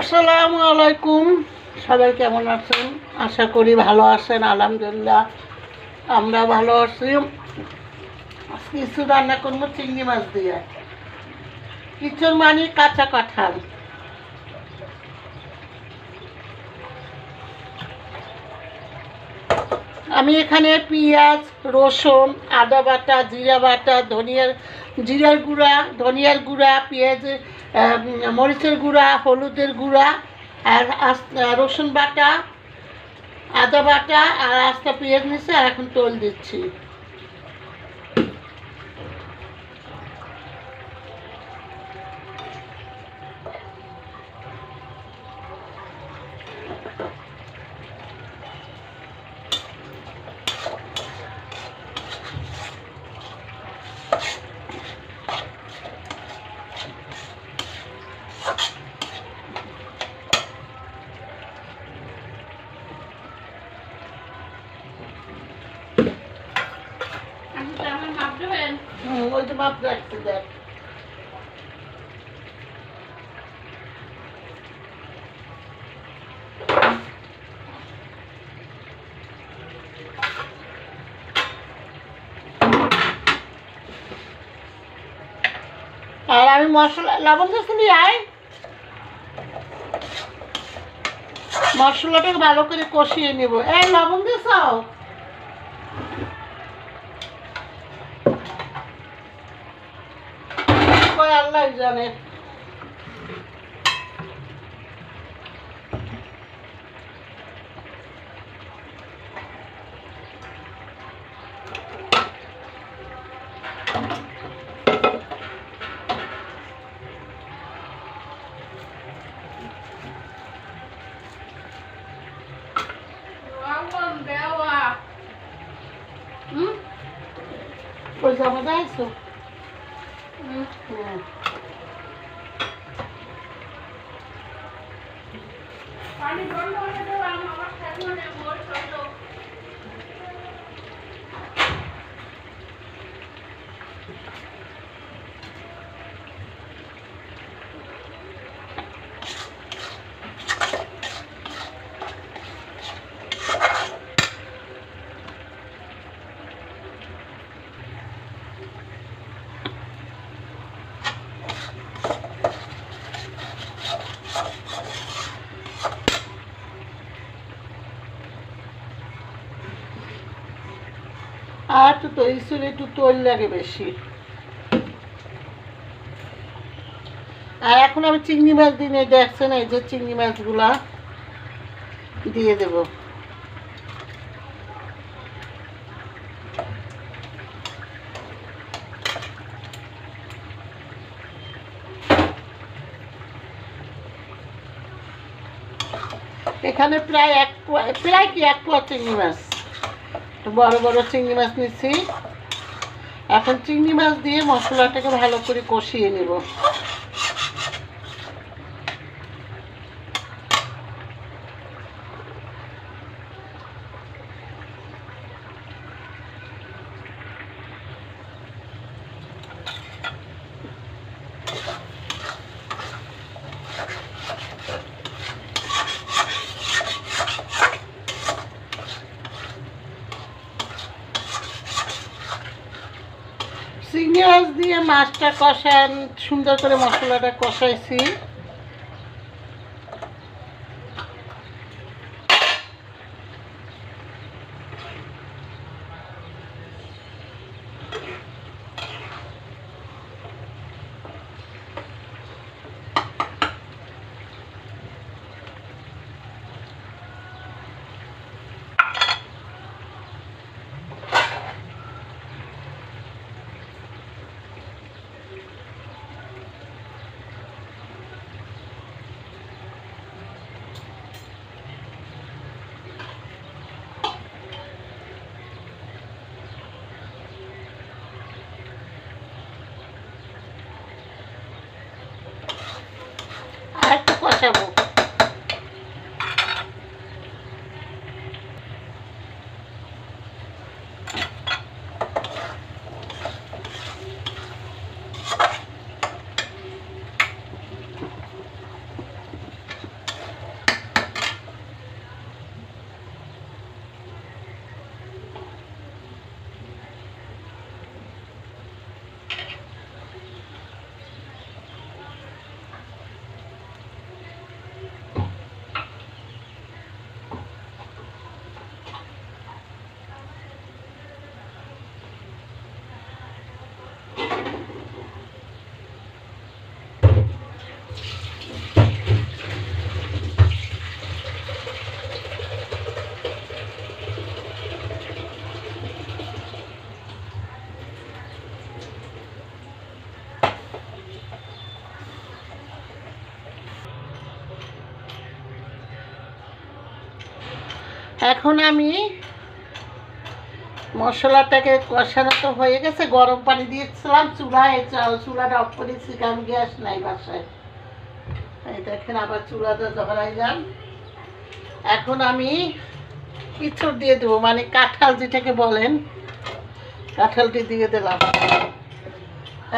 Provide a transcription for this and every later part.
আসসালামু আলাইকুম। সবাই কেমন আছেন? আশা করি ভালো আছেন আলহামদুলিল্লাহ। আমরা ভালো আছি। কিছু রান্না করব চিংড়ি মাছ দিয়ে। কিছু মানে কাঁচা কাঁঠাল। আমি এখানে পেঁয়াজ রসুন আদা বাটা জিরা বাটা ধনিয়ার জিরার গুঁড়া ধনিয়ার গুঁড়া পেঁয়াজ আহ, মরিচের গুঁড়া, হলুদের গুঁড়া, আর রসুন বাটা, আদা বাটা, আর আস্তা পেঁয়াজ নিচ্ছে আর এখন তোল দিচ্ছি। হুম, ওই তো মাপ দেখ। আর আমি মশলা লবণ দিয়েছিলি আয়। মশলাটাকে ভালো করে কষিয়ে নেব। এই লবণ দিয়েছ? લાવી જાને né? hum? Pois é, mas é isso. hum. É. যাইছো হুম আর একটু তো ইসুর একটু তৈল লাগে বেশি। আর এখন আমি চিংড়ি মাছ দিনে দেখছেন এই যে চিংড়ি মাছগুলা দিয়ে দেব। এখানে প্রায় এক প্রায় কি এক পোয়া চিংড়ি মাছ? তো বড় বড় চিংড়ি মাছ নিচ্ছি। এখন চিংড়ি মাছ দিয়ে মশলাটাকে ভালো করে কষিয়ে নেব চিংড়ি মাছ দিয়ে মাছটা কষান সুন্দর করে মশলাটা কষাইছি আর একটু কষাবো এখন আমি মশলাটাকে কষানো তো হয়ে গেছে, গরম পানি দিয়েছিলাম, চুলায় চুলাটা অফ করেছি কারণ গ্যাস নাই বাসায়। এই দেখেন আবার চুলাটা ধরাই যান এখন আমি ইঁচড় দিয়ে দেবো মানে কাঁঠাল যেটাকে বলেন, কাঁঠালটি দিয়ে দিলাম।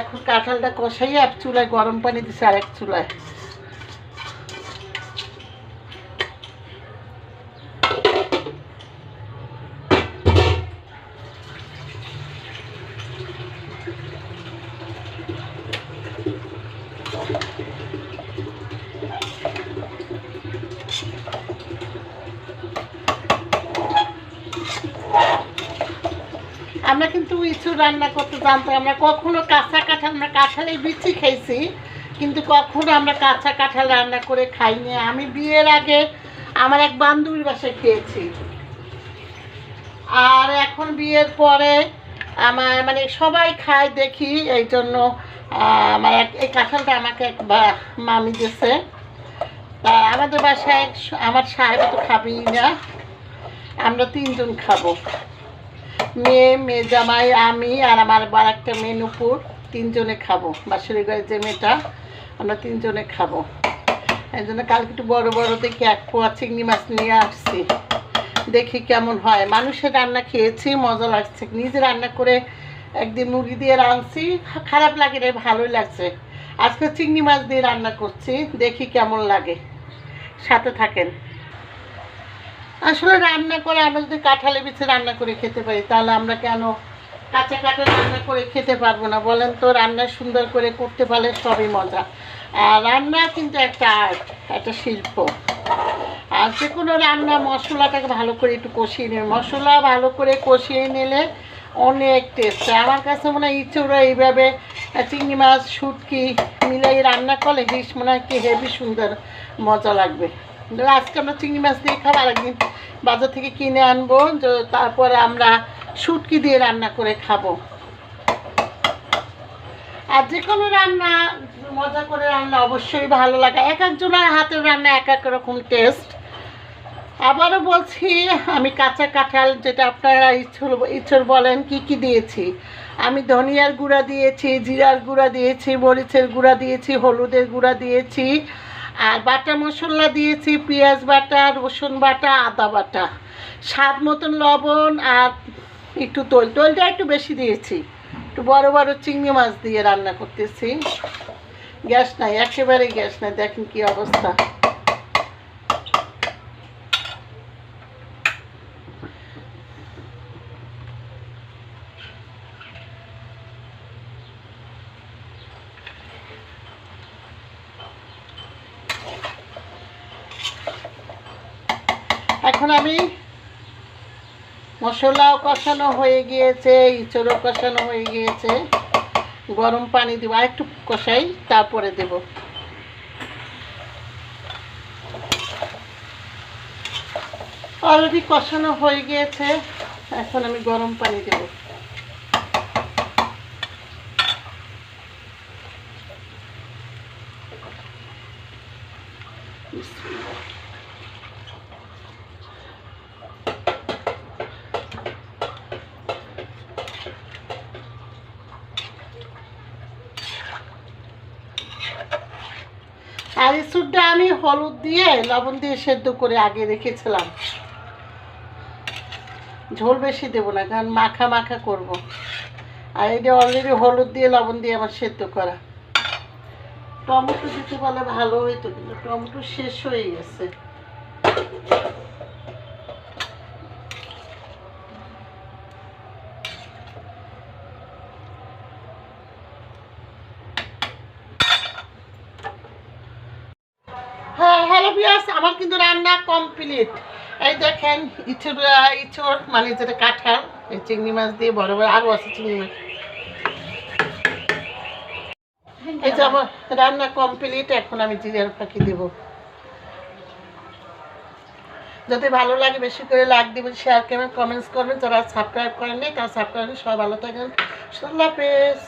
এখন কাঁঠালটা কষাই এক চুলায় গরম পানি দিছে, আরেক চুলায় আমরা কিন্তু ইঁচুর রান্না করতে জানতাম আমরা কখনো কাঁচা কাঁঠাল, আমরা কাঁঠালের বিচি খাইছি কিন্তু কখনো আমরা কাঁচা কাঁঠাল রান্না করে খাইনি। আমি বিয়ের আগে আমার এক বান্ধবীর বাসায় খেয়েছি। আর এখন বিয়ের পরে আমার মানে সবাই খায় দেখি, এই জন্য আমার এক এই কাঁঠালটা আমাকে এক মামি দিয়েছে। তা আমাদের বাসায় আমার সাহেব তো খাবেই না, আমরা তিনজন খাব। মেয়ে মেয়ে জামাই, আমি আর আমার বার একটা মেয়ে নুপুর, তিনজনে খাব। বাসুরি ঘরের যে মেয়েটা, আমরা তিনজনে খাব। এই জন্য কালকে একটু বড় বড় দেখি, এক পোয়া চিংড়ি মাছ নিয়ে আসছি। দেখি কেমন হয়। মানুষের রান্না খেয়েছি, মজা লাগছে। নিজে রান্না করে একদিন মুরগি দিয়ে রাঁধছি, খারাপ লাগে রে, ভালোই লাগছে। আজকে চিংড়ি মাছ দিয়ে রান্না করছি, দেখি কেমন লাগে। সাথে থাকেন। আসলে রান্না করে আমরা যদি কাঁঠালে বিছে রান্না করে খেতে পারি, তাহলে আমরা কেন কাঁচা কাঁঠাল রান্না করে খেতে পারব না? বলেন তো, রান্না সুন্দর করে করতে পারলে সবই মজা। আর রান্না কিন্তু একটা আর্ট, একটা শিল্প। আর যে কোনো রান্না মশলাটাকে ভালো করে একটু কষিয়ে নেবে মশলা ভালো করে কষিয়ে নিলে অনেক টেস্ট আমার কাছে মনে হয় ইঁচড়া এইভাবে চিংড়ি মাছ, শুটকি মিলাই রান্না করলে হিস মনে হয় কি হেভি সুন্দর মজা লাগবে। আজকে আমরা চিংড়ি মাছ দিয়ে খাব, আরেকদিন বাজার থেকে কিনে আনব তারপরে আমরা শুটকি দিয়ে রান্না করে খাব। আর যে কোনো রান্না মজা করে রান্না অবশ্যই ভালো লাগে। এক একজনের হাতের রান্না এক এক রকম টেস্ট আবারও বলছি, আমি কাঁচা কাঁঠাল যেটা আপনারা ইচ্ছর ইচ্ছর বলেন, কি কি দিয়েছি? আমি ধনিয়ার গুঁড়া দিয়েছি, জিরার গুঁড়া দিয়েছি, মরিচের গুঁড়া দিয়েছি, হলুদের গুঁড়া দিয়েছি আর বাটা মশলা দিয়েছি, পেঁয়াজ বাটা, রসুন বাটা, আদা বাটা। স্বাদ মতন লবণ আর একটু তৈল তৈলটা একটু বেশি দিয়েছি। একটু বড় বড় চিংড়ি মাছ দিয়ে রান্না করতেছি। গ্যাস নাই একেবারেই গ্যাস নাই, দেখেন কি অবস্থা। এখন আমি মশলাও কষানো হয়ে গিয়েছে ইঁচড়ও কষানো হয়ে গিয়েছে। গরম পানি দেবো, আর একটু কষাই, তারপরে দেব। অলরেডি কষানো হয়ে গিয়েছে, এখন আমি গরম পানি দেব। আর এই স্যুপটা আমি হলুদ দিয়ে লবণ দিয়ে সেদ্ধ করে আগে রেখেছিলাম। ঝোল বেশি দেবো না, কারণ মাখা মাখা করব। আর এটা অলরেডি হলুদ দিয়ে লবণ দিয়ে আমার সেদ্ধ করা। টমেটো দিতে পারলে ভালো হইতো, কিন্তু টমেটো শেষ হয়ে গেছে হ্যাঁ হ্যালো বিয়াস আমার কিন্তু রান্না কমপ্লিট এই দেখেন ইঁচড় ইঁচড় মানে যেটা কাঁঠাল, এই চিংড়ি মাছ দিয়ে বড় বড় আরও আছে চিংড়ি মাছ। এই যে আমার রান্না কমপ্লিট এখন আমি জিরার ফাঁকি দেব। যদি ভালো লাগে বেশি করে লাইক দেবেন শেয়ার করবেন কমেন্টস করবেন, যারা সাবস্ক্রাইব করেননি, তারা সাবস্ক্রাইব সবাই ভালো থাকেন। হাফেজ।